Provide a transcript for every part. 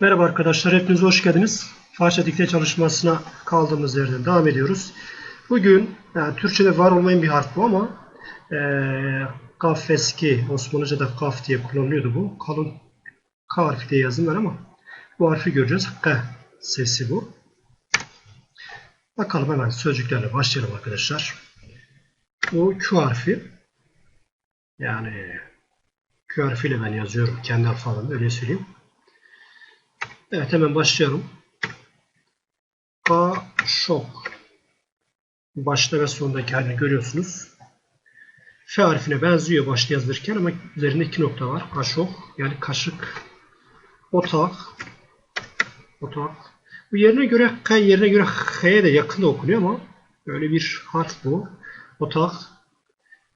Merhaba arkadaşlar, hepiniz hoş geldiniz. Farsça dikte çalışmasına kaldığımız yerden devam ediyoruz. Bugün, yani Türkçe'de var olmayan bir harf bu ama e, kaf eski, Osmanlıca'da kaf diye kullanılıyordu bu. Kalın K harfi diye yazdım ben ama bu harfi göreceğiz. K sesi bu. Bakalım hemen sözcüklerle başlayalım arkadaşlar. Bu Q harfi. Yani Q harfiyle ben yazıyorum. Kendi alfabemde öyle söyleyeyim. Evet hemen başlayalım. Kaşok. Başta ve sondaki halini görüyorsunuz. F harfine benziyor başta yazılırken ama üzerinde iki nokta var. Kaşok yani kaşık. Otak. Otak. Bu yerine göre K yerine göre H'ye de yakın okunuyor ama böyle bir harf bu. Otak.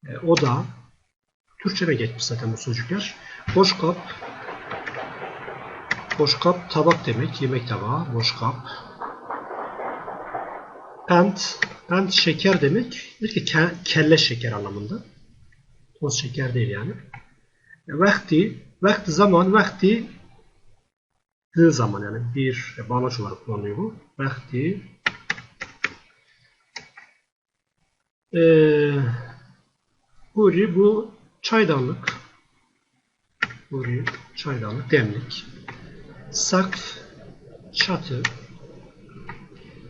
E, oda. Türkçe'de geçmiş zaten bu sözcükler. Boş kap. Boş kap tabak demek. Yemek tabağı. Boş kap. Pent. Pent şeker demek. Bir ki ke kelle şeker anlamında. Toz şeker değil yani. Vakti. Vakti zaman. Vakti dığı zaman yani bir bağlaç olarak kullanılıyor bu. Vakti. Ee, Huri bu çaydanlık. Huri çaydanlık demlik. Sakf çatı.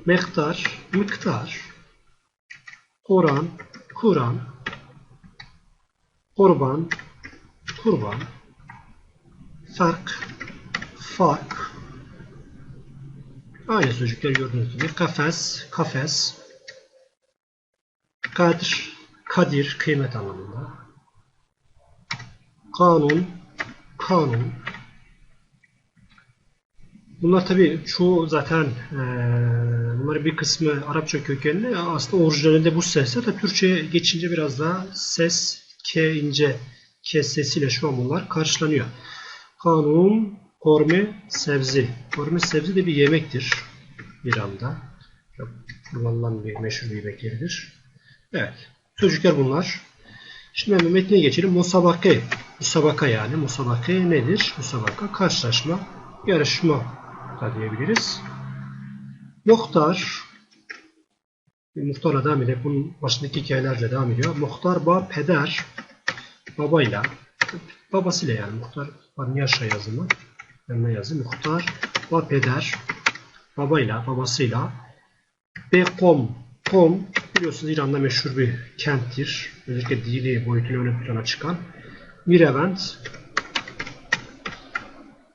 Mektar miktar. Koran Kur'an. Kurban kurban. Fark fark. Aynı sözcükler gördüğünüz gibi. Kafes kafes. Kadr kadir kıymet anlamında. Kanun kanun. Bunlar tabi çoğu zaten e, bunların bir kısmı Arapça kökenli aslında orijinalinde bu sesler de Türkçe'ye geçince biraz daha ses K ince K sesiyle şu an bunlar karşılanıyor. Kanun, korme, sebzi. Korme sebzi de bir yemektir İran'da. Çok kullanılan bir meşhur bir yemekleridir. Evet. Sözcükler bunlar. Şimdi hemen metne geçelim. Musabake. Musabaka yani. Musabake nedir? Musabaka karşılaşma, yarışma da diyebiliriz. Muhtar Muhtarla devam ediyor. Bunun başındaki hikayelerle devam ediyor. Muhtar ba peder babayla babasıyla yani muhtar var yaşa yazımı yanına yazı muhtar ba peder babayla babasıyla be kom biliyorsunuz İran'da meşhur bir kenttir. Özellikle dini boyutunu ön plana çıkan Mirevent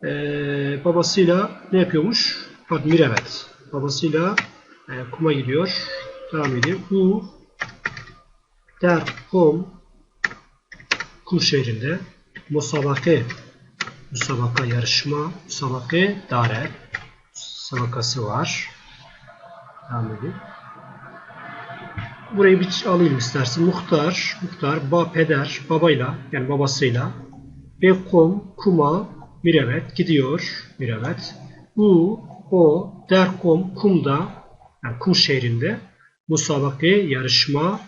ee, babasıyla ne yapıyormuş? Pardon Mirevent. Babasıyla e, kuma gidiyor. Devam ediyor. Bu der kom kum şehrinde musabake musabaka yarışma musabake dare musabakası var. Devam edeyim. Burayı bir alayım istersen. Muhtar, muhtar, ba peder, babayla yani babasıyla ve kom, kuma, mirevet gidiyor. Mirevet. Bu, o, derkom, kumda yani kum şehrinde musabake yarışma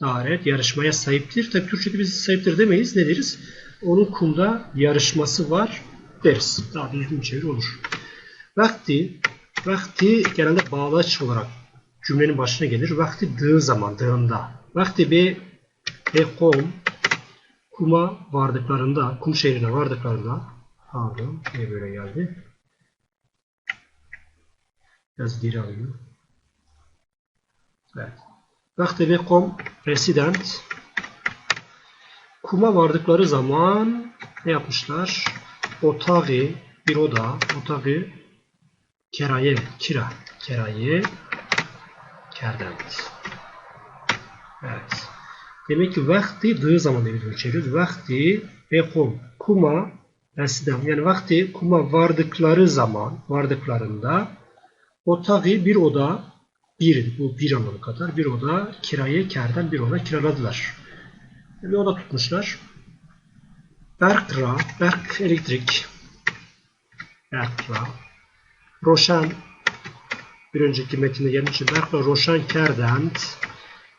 daret yarışmaya sahiptir. Tabi Türkçe'de biz sahiptir demeyiz. Ne deriz? Onun kumda yarışması var deriz. Daha düzgün bir çeviri olur. Vakti vakti genelde bağlaç olarak cümlenin başına gelir. Vakti dığı zaman, dığında. Vakti be ekom kuma vardıklarında, kum şehrine vardıklarında pardon, niye böyle geldi? Biraz geri alayım. Evet. Vakti ve kom resident kuma vardıkları zaman ne yapmışlar? Otağı bir oda, otağı keraye, kira, keraye kerdent. Evet. Demek ki vakti dığı zaman diye çeviriyoruz. Vakti ve kum, kuma resident yani vakti kuma vardıkları zaman, vardıklarında otağı bir oda bir, bu bir anlamı kadar bir oda kiraya kerden bir oda kiraladılar. Bir oda tutmuşlar. Berkra, Berk elektrik. Berkra. Roşan bir önceki metinde gelmiş. Berkra Roşan Kerdent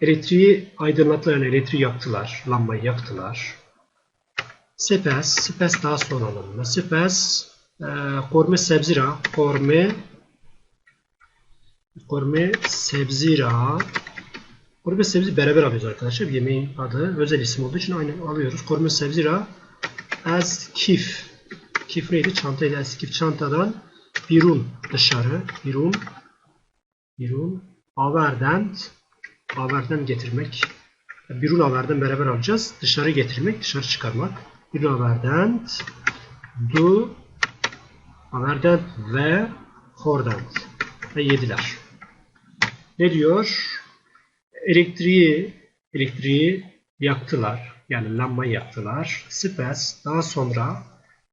elektriği aydınlattılar yani elektriği yaktılar. Lambayı yaktılar. Sepes, sepes daha sonra anlamında. Sepes Ee, Korme sebzira. Korme Korme sebzira. Korme sebzi beraber alıyoruz arkadaşlar. Yemeğin adı özel isim olduğu için aynı alıyoruz. Korme sebzira. As kif. Kif neydi? Çantaydı. As kif çantadan birun dışarı. Birun birun averdent averden getirmek. Birun averden beraber alacağız. Dışarı getirmek, dışarı çıkarmak. Birun averdent du averdent ve hordent ve yediler. Ne diyor? Elektriği elektriği yaktılar. Yani lambayı yaktılar. Spes daha sonra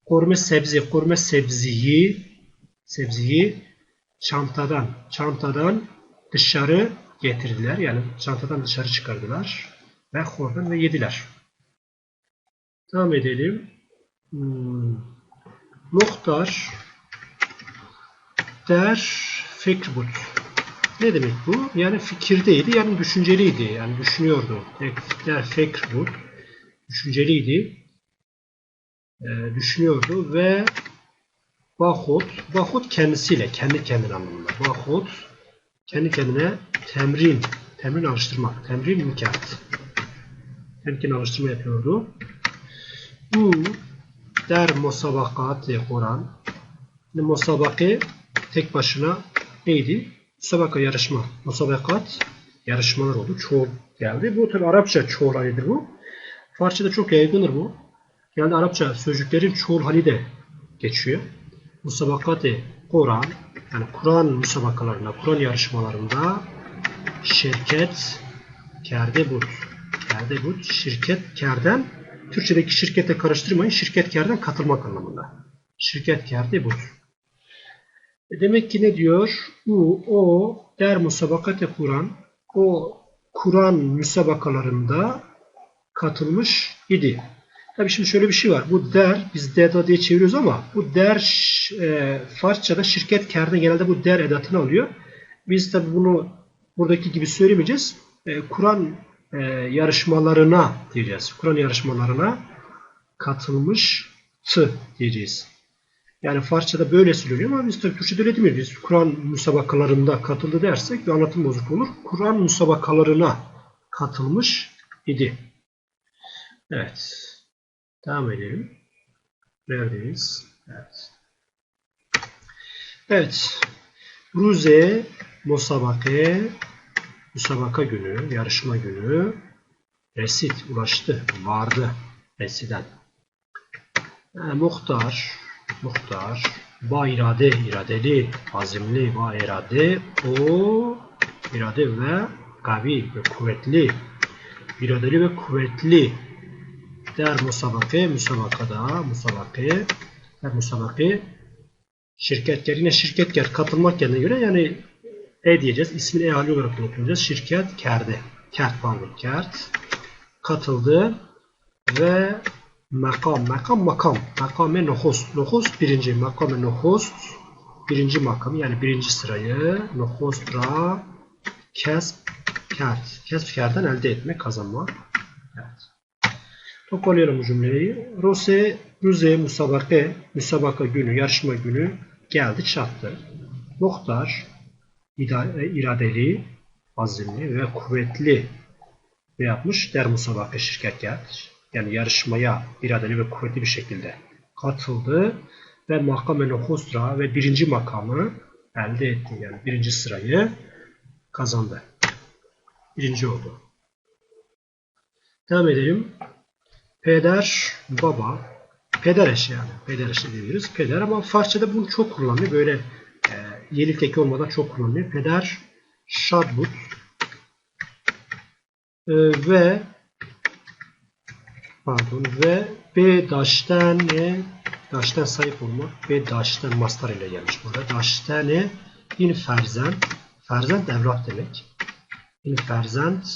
korme sebze, korme sebziyi sebziyi çantadan çantadan dışarı getirdiler. Yani çantadan dışarı çıkardılar. Ve hordan ve yediler. Devam edelim. Hmm. Muhtar der fikrbut. Ne demek bu? Yani fikirdeydi, yani düşünceliydi. Yani düşünüyordu. Der fikrbut. Düşünceliydi. Ee, düşünüyordu ve Bahut, bahut kendisiyle, kendi kendine anlamında. Bahut, kendi kendine temrin, temrin alıştırmak, temrin. Kendi kendine alıştırma yapıyordu. Bu der musabakat Kur'an. Musabake tek başına neydi? Musabaka yarışma. Musabakat yarışmalar oldu. Çoğul geldi. Bu tabi Arapça çoğul halidir bu. Farsçada çok yaygındır bu. Yani Arapça sözcüklerin çoğul hali de geçiyor. Musabakati Kur'an yani Kur'an musabakalarında, Kur'an yarışmalarında şirket kerde but. Kerde but, şirket kerden Türkçedeki şirkete karıştırmayın. Şirket kerden katılmak anlamında. Şirket kerde but. E demek ki ne diyor? U, o der musabakate Kur'an o Kur'an müsabakalarında katılmış idi. Tabii şimdi şöyle bir şey var. Bu der, biz der diye çeviriyoruz ama bu der e, Farsçada şirket kârına genelde bu der edatını alıyor. Biz tabii bunu buradaki gibi söylemeyeceğiz. E, Kur'an e, yarışmalarına diyeceğiz. Kur'an yarışmalarına katılmış tı diyeceğiz. Yani Farsçada böyle söyleniyor ama biz tabii Türkçe'de öyle demiyoruz. Biz Kur'an müsabakalarında katıldı dersek bir anlatım bozuk olur. Kur'an müsabakalarına katılmış idi. Evet. Devam edelim. Neredeyiz? Evet. Evet. Ruze musabake musabaka günü, yarışma günü resit ulaştı, vardı residen. E, muhtar, muhtar, ba irade, iradeli, azimli, ba irade, o irade ve kavi ve kuvvetli, iradeli ve kuvvetli der musabake, musabakada, musabake, der musabake, şirketler, yine şirketler katılmak yerine göre yani E diyeceğiz. İsmini E hali olarak unutmayacağız. Şirket kerdi. Kert pardon. Kert. Katıldı. Ve makam. Makam makam. Makame nohus. Nohus birinci. Makame nohus. Birinci makam. Yani birinci sırayı. Nohustra. Kesp. Kert. Kesp kerden elde etme, kazanma. Evet. Toparlayalım bu cümleyi. Rose, Ruze musabake, musabaka günü, yarışma günü geldi çattı. Muhtar, iradeli, azimli ve kuvvetli ne yapmış? Der musabaka şirket geldi. Yani yarışmaya iradeli ve kuvvetli bir şekilde katıldı ve makam-ı nuhusra ve birinci makamı elde etti. Yani birinci sırayı kazandı. Birinci oldu. Devam edelim. Peder, baba, peder eşi yani. Peder eşi diyoruz. Peder ama Farsçada bunu çok kullanılıyor. Böyle e, yeni teki olmadan çok kullanılıyor. Peder, şadbut e, ve pardon ve B daştane daştan sahip olmak ve daştan mastar ile gelmiş burada. Daştane in ferzent ferzent evlat demek. In ferzent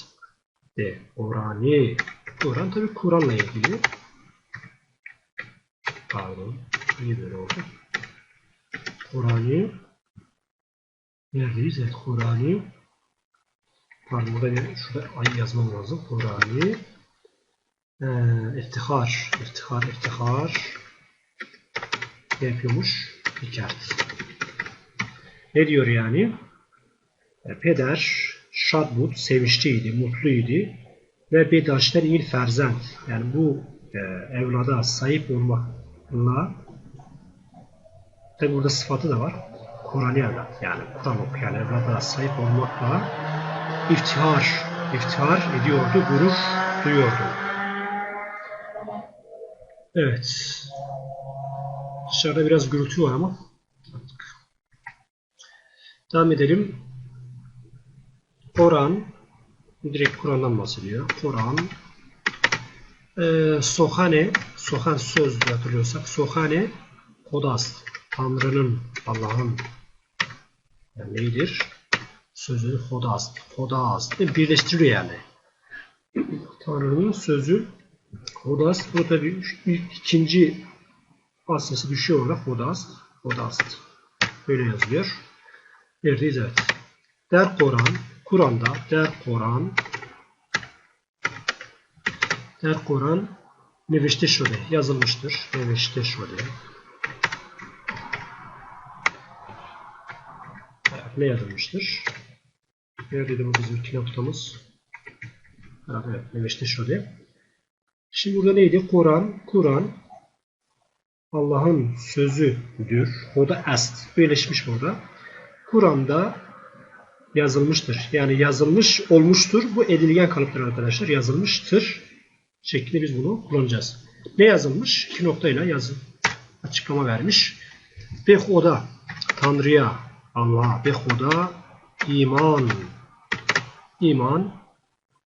de orani Kur'an tabi Kur'an'la ilgili. Pardon. Niye böyle oldu? Kur'an'ı neredeyiz? Evet Kur'an'ı pardon burada bir, şurada ayı yazmam lazım. Kur'an'ı ee, iftihar, iftihar, iftihar ne yapıyormuş? Dikert. Ne diyor yani? E, Peder şadbut, sevinçliydi, mutluydu ve bir daşten il ferzent. Yani bu e, evlada sahip olmakla tabi burada sıfatı da var. Kur'an'ı evlat. Yani Kur'an okuyan evlada sahip olmakla iftihar, iftihar ediyordu, gurur duyuyordu. Evet. Dışarıda biraz gürültü var ama. Devam edelim. Kur'an direkt Kur'an'dan bahsediyor. Kur'an e, Sohane Sohan söz diye hatırlıyorsak Sohane Kodas Tanrı'nın Allah'ın yani neydir? Sözü Kodas Kodas birleştiriyor yani. Tanrı'nın sözü Kodas bu tabi ilk ikinci aslası düşüyor olarak Kodas Kodast böyle yazılıyor. Neredeyiz evet. Der Kur'an Kur'an'da der Kur'an der Kur'an nevişte şöyle yazılmıştır. Nevişte şöyle. Ne yazılmıştır? Neredeydi bu bizim iki noktamız? Evet, nevişte şöyle. Şimdi burada neydi? Kur'an, Kur'an Allah'ın sözüdür. O da est. Birleşmiş burada. Kur'an'da yazılmıştır. Yani yazılmış olmuştur. Bu edilgen kalıptır arkadaşlar. Yazılmıştır şeklinde biz bunu kullanacağız. Ne yazılmış? İki noktayla yazın. Açıklama vermiş. Behuda Tanrı'ya Allah'a behuda iman iman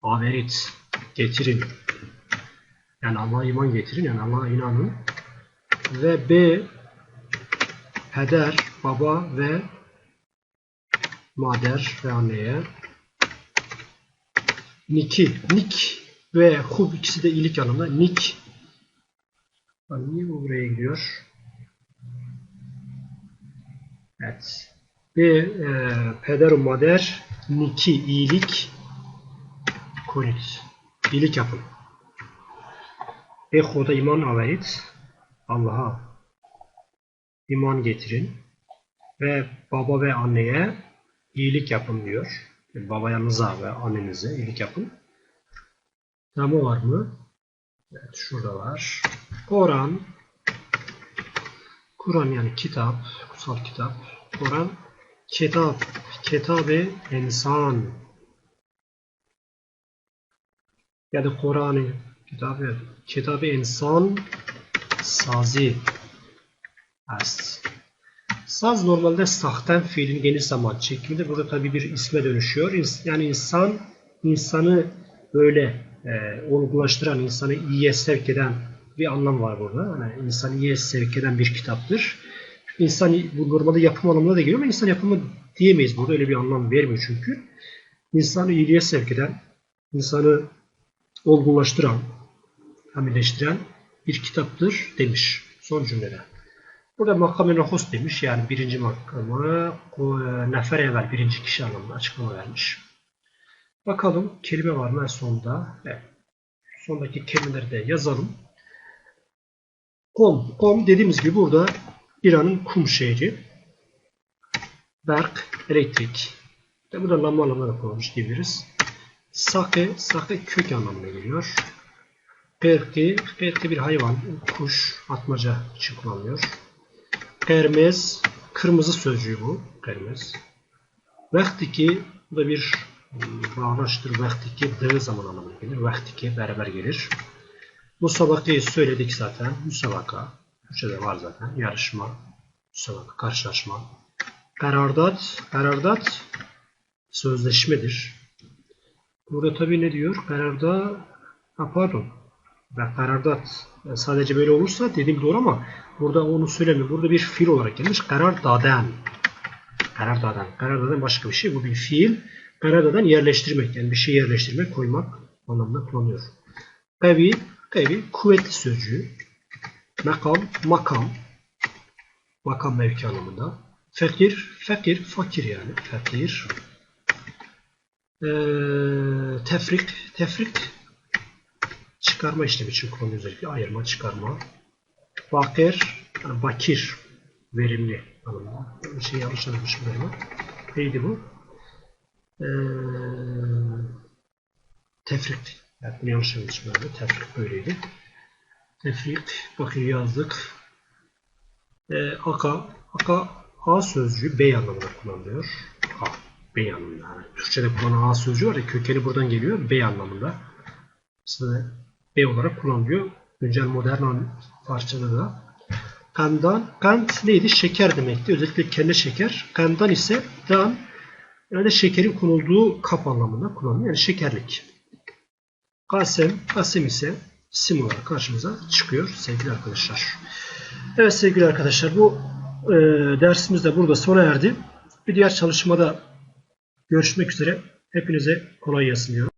averit getirin. Yani Allah'a iman getirin. Yani Allah'a inanın. Ve B peder, baba ve mader ve anneye Niki, Nik ve Hub ikisi de iyilik anlamında. Nik Lan niye bu buraya gidiyor? Evet. Ve e, peder mader Niki iyilik Konit. İyilik yapın. Ve Hoda iman averit Allah'a iman getirin ve baba ve anneye iyilik yapın diyor. Babanıza ve annenize iyilik yapın. Tamam var mı? Evet şurada var. Kur'an Kur'an yani kitap, kutsal kitap. Kur'an kitap, kitabı insan. Yani Kur'an'ı kitabı, kitabı insan sazi است. Saz normalde sahten fiilin geniş zaman çekimidir. Burada tabi bir isme dönüşüyor. Yani insan insanı böyle e, olgulaştıran, insanı iyiye sevk eden bir anlam var burada. Yani insanı iyiye sevk eden bir kitaptır. İnsan bu normalde yapım anlamına da geliyor ama insan yapımı diyemeyiz. Burada öyle bir anlam vermiyor çünkü. İnsanı iyiliğe sevk eden, insanı olgunlaştıran, hamilleştiren bir kitaptır demiş son cümlede. Burada makamı nahus demiş. Yani birinci makamı nefer evvel birinci kişi anlamında açıklama vermiş. Bakalım kelime var mı en sonda? Evet. Sondaki kelimeleri de yazalım. Kom. Kom dediğimiz gibi burada İran'ın kum şehri. Berk, elektrik. De burada lamba anlamına da kullanmış diyebiliriz. Sake, sake kök anlamına geliyor. Perki, perki bir hayvan, kuş, atmaca için kullanılıyor. Kermez, kırmızı sözcüğü bu. Kermez. Vaktiki, bu da bir bağlaçtır. Vaktiki dığı zaman anlamına gelir. Vaktiki beraber gelir. Musabakayı söyledik zaten. Musabaka. Türkçe'de var zaten. Yarışma, musabaka, karşılaşma. Karardat, karardat sözleşmedir. Burada tabii ne diyor? Kararda, ha pardon, ve karardat sadece böyle olursa dediğim doğru ama burada onu söylemiyor. Burada bir fiil olarak gelmiş. Karar daden. Karar daden. Karar daden başka bir şey. Bu bir fiil. Karar daden yerleştirmek. Yani bir şey yerleştirmek, koymak anlamında kullanıyor. Kavi, kavi kuvvetli sözcüğü. Makam, makam. Makam mevki anlamında. Fakir, fakir, fakir yani. Fakir. Ee, tefrik, tefrik çıkarma işlemi için kullanılıyor özellikle. Ayırma, çıkarma. Bakir, yani bakir Verimli anlamında. Bir şey yanlış anlamışım galiba. Neydi bu? Ee, tefrik. Evet, bunu yanlış anlamışım galiba. Tefrik böyleydi. Tefrik. Bakın yazdık. Ee, aka. Aka A sözcüğü bey anlamında kullanılıyor. A. Bey anlamında. Yani Türkçe'de kullanılan A sözcüğü var ya kökeni buradan geliyor. Bey anlamında. Aslında bey olarak kullanılıyor. Güncel modern parçada da. Kandan, kant neydi? Şeker demekti. Özellikle kelle şeker. Kandan ise dan yani şekerin konulduğu kap anlamında kullanılıyor. Yani şekerlik. Kasem, kasem ise isim olarak karşımıza çıkıyor sevgili arkadaşlar. Evet sevgili arkadaşlar bu e, dersimiz de burada sona erdi. Bir diğer çalışmada görüşmek üzere. Hepinize kolay gelsin diyorum.